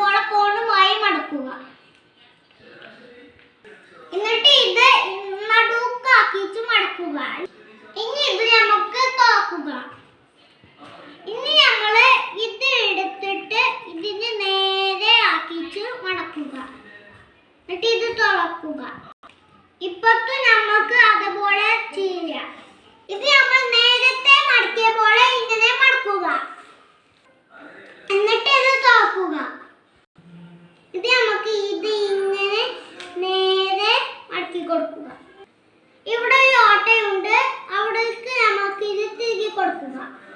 ത്രികോണക്കോണുമായി മടക്കുക. എന്നിട്ട് ഇത് നടുക്കാക്കിച്ച് മടക്കുക. ഇനി ഇത് നമുക്ക് തോക്കുക. ഇനി നമ്മൾ ഇത് എടുത്തിട്ട് ഇതിന് നേരെ ആക്കിച്ച് മടക്കുക. എന്നിട്ട് ഇത് തുറക്കുക ഇപ്പത്തും നമുക്ക് അതുപോലെ ചെയ്യാം না